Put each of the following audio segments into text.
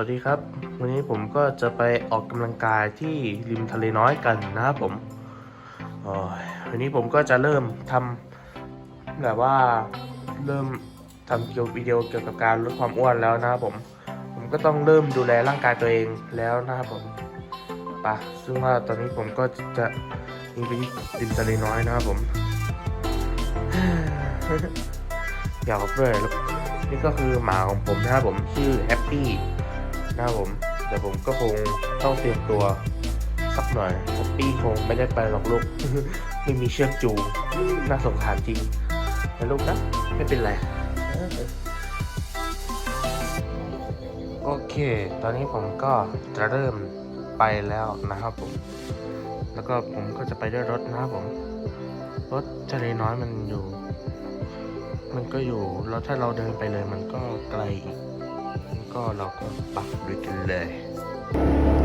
วัสดีครับ วันนี้ผมก็จะไปออกกำลังกายที่ริมทะเลน้อยกันนะครับผมวันนี้ผมก็จะเริ่มทำแบบว่าเริ่มทำเกี่ยววิดีโอเกี่ยวกับการลดความอ้วนแล้วนะครับผมผมก็ต้องเริ่มดูแลร่างกายตัวเองแล้วนะครับผมปะซึ่งว่าตอนนี้ผมก็จะยิงไปที่ริมทะเลน้อยนะครับผมอยากด้วยแล้วนี่ก็คือหมาของผมนะครับผมชื่อแฮปปี้ นะครับผมเดี๋ยวผมก็คงต้องเตรียมตัวสักหน่อยแฮปปี้คงไม่ได้ไปหรอกลูกไม่มีเชือกจูงน่าสงสารจริงนะลูกนะไม่เป็นไรโอเค ตอนนี้ผมก็จะเริ่มไปแล้วนะครับผม แล้วก็ผมก็จะไปด้วยรถนะครับผม รถทะเลน้อยมันอยู่ มันก็อยู่ แล้วถ้าเราเดินไปเลยมันก็ไกลอีก ก็เราก็ปักด้วยกันเลย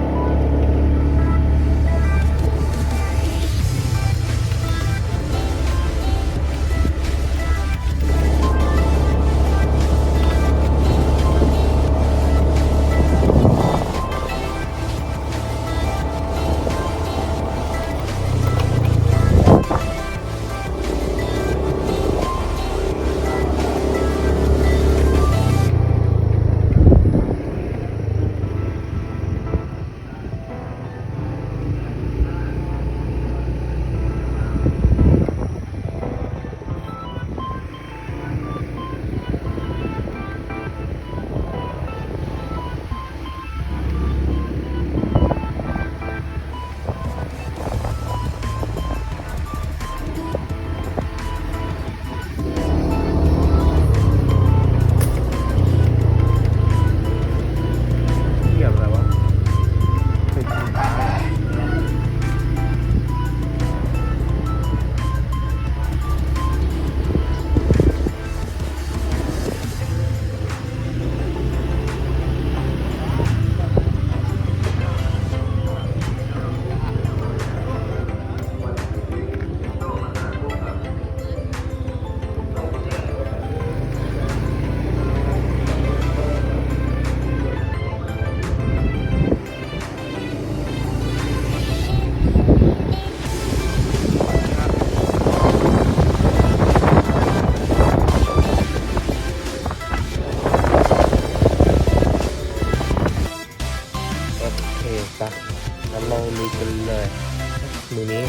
มือนี้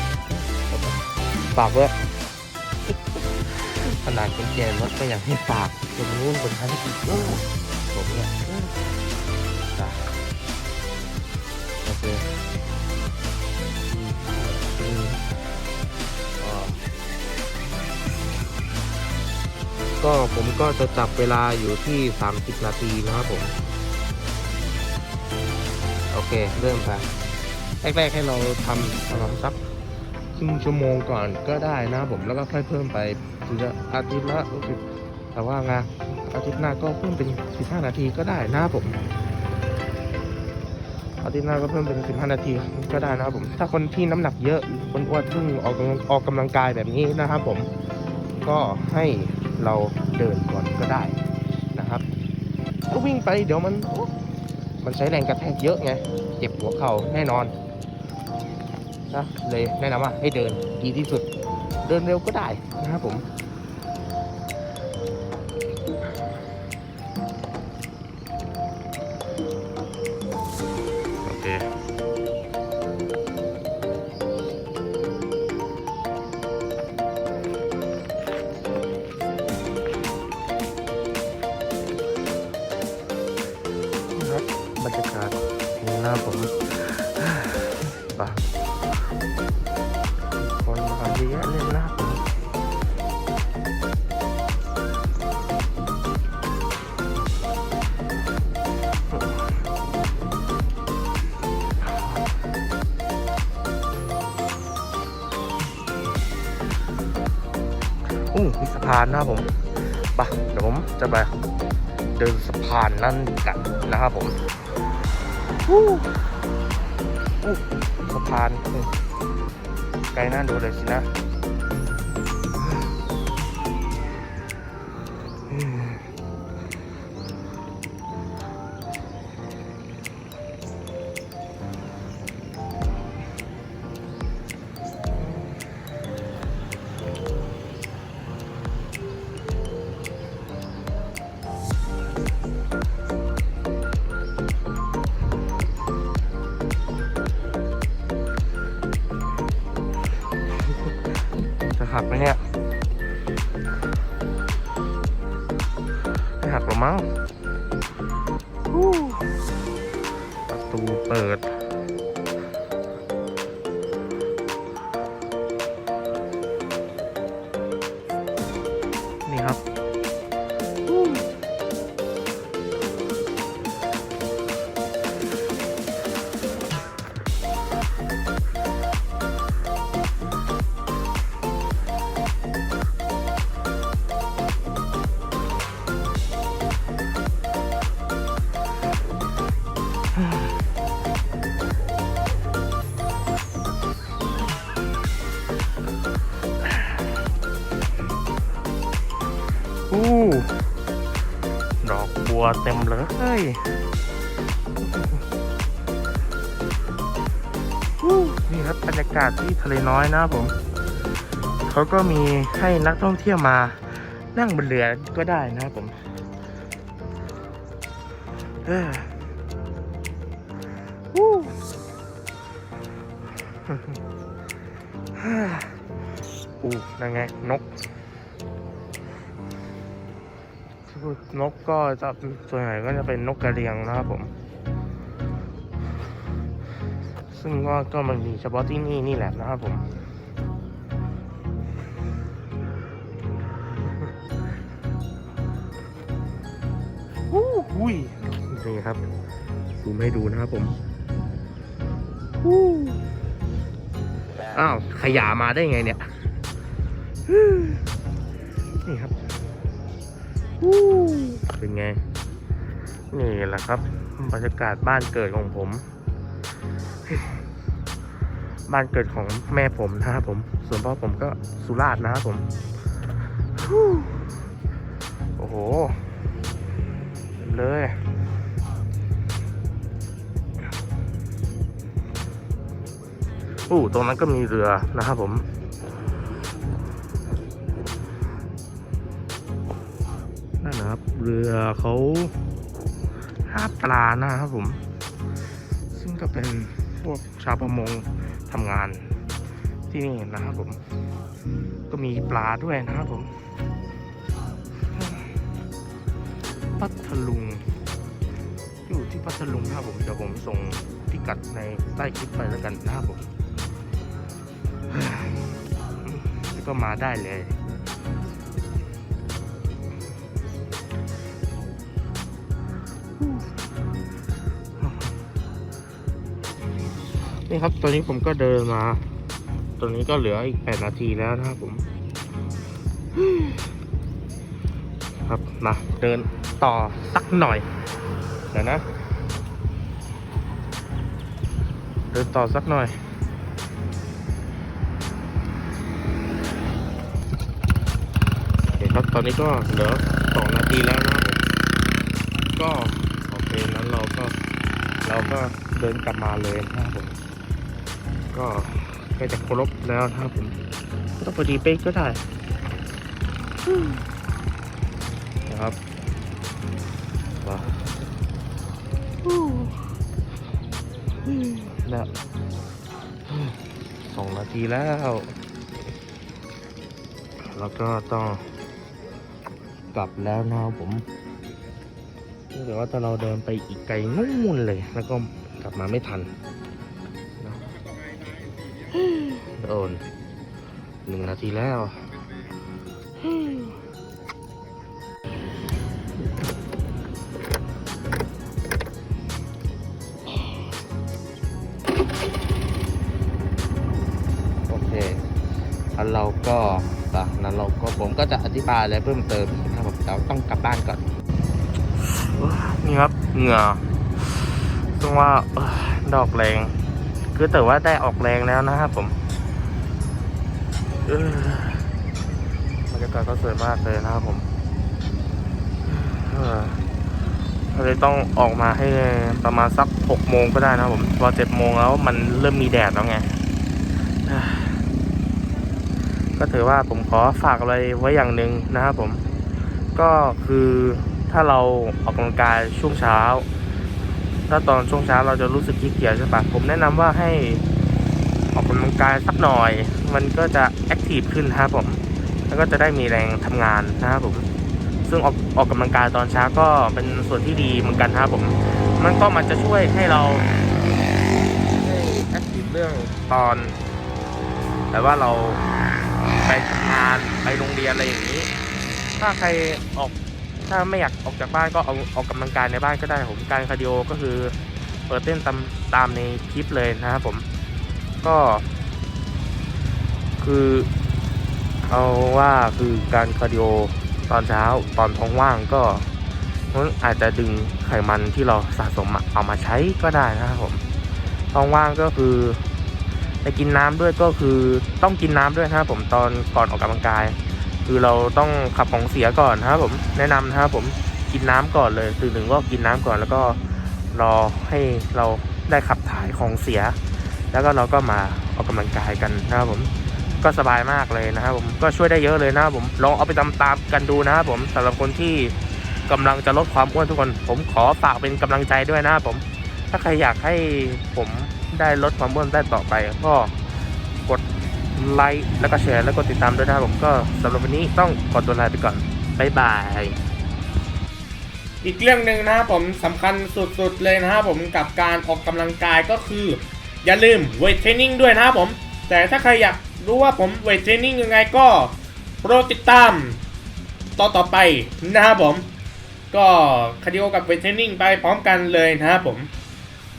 ฝากด้วยขนาดเป็นแกนรถก็ยังให้ฝากตรงนู้นบนชั้นอีกโอ้ผมเนี่ยโอเคอืมอืมอ่าก็ผมก็จะจับเวลาอยู่ที่ 30 นาทีนะครับผม โอเค เริ่มไป แรกๆให้เราทำประมาณสักครึ่งชั่วโมงก่อนก็ได้นะผมแล้วก็ค่อยเพิ่มไปถึงจะอาทิตย์ละรู้สึกแต่ว่างานอาทิตย์หน้าก็เพิ่มเป็น 15 นาทีก็ได้นะผม อาทิตย์หน้าก็เพิ่มเป็น 15 นาทีก็ได้นะครับผม ถ้าคนที่น้ำหนักเยอะคนอ้วนเพิ่งออกออกกำลังกายแบบนี้นะครับผม ก็ให้เราเดินก่อนก็ได้นะครับก็วิ่งไปเดี๋ยวมัน มันใช้แรงกระแทกเยอะไง เจ็บหัวเข่าแน่นอน นะเลยแนะนำว่าให้เดินดีที่สุด เดินเร็วก็ได้นะครับผมโอเคครับบรรยากาศนี่หน้าผมปะ อู้มีสะพานนะครับผมปะเดี๋ยวผมจะไปเดินสะพานนั่นกันนะครับผมอู้อู้สะพานไกลน่าดูเลยสินะ ไหมเนี่ยไม่หักหรอมั้งฮู้ประตูเปิด อู้ดอกบัวเต็มเลยนี่ครับบรรยากาศที่ทะเลน้อยนะผม เขาก็มีให้นักท่องเที่ยวมานั่งบนเรือก็ได้นะครับผมเอออู้อู้นั่นไงนก นกก็จะส่วนใหญ่ก็จะเป็นนกกระเรียงนะครับผม ซึ่งก็ก็มันมีเฉพาะที่นี่นี่แหละนะครับผมวู้หุยนี่ครับซูมให้ดูนะครับผมวู้อ้าว ขยามาได้ไงเนี่ย นี่ครับวู้ เป็นไง นี่แหละครับบรรยากาศบ้านเกิดของผม บ้านเกิดของแม่ผมนะครับผม ส่วนพ่อผมก็สุราษฎร์นะครับผม โอ้โหเลยอู้ตรงนั้นก็มีเรือนะครับผม นะครับ เรือเขาหาปลานะครับผม ซึ่งก็เป็นพวกชาวประมงทำงานที่นี่นะครับผม ก็มีปลาด้วยนะครับผมพัทลุง อยู่ที่พัทลุงนะครับผมเดี๋ยวผมส่งพิกัดในใต้คลิปไปแล้วกันนะครับผม ก็มาได้เลย นี่ครับ ตอนนี้ผมก็เดินมา ตอนนี้ก็เหลืออีกแปดนาทีแล้วนะครับผม ครับมาเดินต่อสักหน่อยเดี๋ยวนะ เดินต่อสักหน่อยโอเคครับตอนนี้ก็เหลือสองนาทีแล้วนะครับก็โอเคนั้นเราก็เราก็เดินกลับมาเลยนะครับผม ก็ใกล้จะครบแล้วนะครับผมก็ต้องพอดีเป๊กก็ได้นะครับว้าวแล้วสองนาทีแล้ว แล้วก็ต้องกลับแล้วนะครับผมเดี๋ยวว่าถ้าเราเดินไปอีกไกลนู่นเลย แล้วก็กลับมาไม่ทันนะ โดนหนึ่งนาทีแล้วโอเคอันเราก็อะนั้นเราก็ผมก็จะอธิบายอะไรเพิ่มเติมนะครับผมเราต้องกลับบ้านก่อนนี่ครับเหงื่อต้องว่าดอกแรง คือแต่ว่าได้ออกแรงแล้วนะครับผม บรรยากาศก็สวยมากเลยนะครับผมเออก็เลยต้องออกมาให้ประมาณสักหกโมงก็ได้นะครับผมพอเจ็ดโมงแล้วมันเริ่มมีแดดแล้วไง ก็ถือว่าผมขอฝากอะไรไว้อย่างหนึ่งนะครับผม ก็คือถ้าเราออกกำลังกายช่วงเช้า ถ้าตอนช่วงเช้าเราจะรู้สึกขี้เกียจใช่ปะผมแนะนำว่าให้ อกกำลังกายสักหน่อย มันก็จะแอคทีฟขึ้นนะครับผม แล้วก็จะได้มีแรงทำงานนะครับผม ซึ่งออกออกกำลังกายตอนเช้าก็เป็นส่วนที่ดีเหมือนกันนะครับผม มันก็มันจะช่วยให้เราได้แอคทีฟเรื่องตอน แต่ว่าเราไปทำงานไปโรงเรียนอะไรอย่างนี้ ถ้าใครออกถ้าไม่อยากออกจากบ้านก็เอาออกกำลังกายในบ้านก็ได้ผมการคาร์ดิโอก็คือเปิดเต้นตามตามในคลิปเลยนะครับผม ก็ คือ เอาว่าคือการคาร์ดิโอตอนเช้าตอนท้องว่างก็มันอาจจะดึงไขมันที่เราสะสมเอามาใช้ก็ได้นะครับผมท้องว่างก็คือไปกินน้ำด้วยก็คือต้องกินน้ำด้วยนะครับผมตอนก่อนออกกำลังกาย คือเราต้องขับของเสียก่อนนะครับผมแนะนำนะครับผมกินน้ำก่อนเลยตื่นหนึ่งก็กินน้ำก่อนแล้วก็รอให้เราได้ขับถ่ายของเสีย แล้วก็เราก็มาออกกำลังกายกันนะครับผมก็สบายมากเลยนะครับผมก็ช่วยได้เยอะเลยนะครับผมลองเอาไปตามๆกันดูนะครับผมสำหรับคนที่กำลังจะลดความอ้วนทุกคน ผมขอฝากเป็นกำลังใจด้วยนะครับผม ถ้าใครอยากให้ผมได้ลดความอ้วนได้ต่อไปก็กดไลค์แล้วก็แชร์แล้วก็ติดตามด้วยนะครับผมก็สำหรับวันนี้ต้องขอตัวลาไปก่อนบ๊ายบายอีกเรื่องหนึ่งนะครับผมสำคัญสุดๆเลยนะครับผมกับการออกกำลังกายก็คือ อย่าลืมเวทเทรนนิ่งด้วยนะครับผม แต่ถ้าใครอยากรู้ว่าผมเวทเทรนนิ่งยังไงก็โปรดติดตามต่อต่อไปนะครับผม ก็คาร์ดิโอกับเวทเทรนนิ่งไปพร้อมกันเลยนะครับผม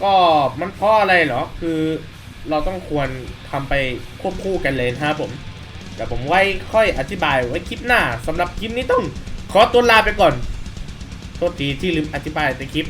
ก็มันเพราะอะไรเหรอ คือเราต้องควรทำไปควบคู่กันเลยนะครับผมเดี๋ยวผมไว้ค่อยอธิบายไว้คลิปหน้าสำหรับคลิปนี้ต้องขอตัวลาไปก่อน โทษทีที่ลืมอธิบายในคลิป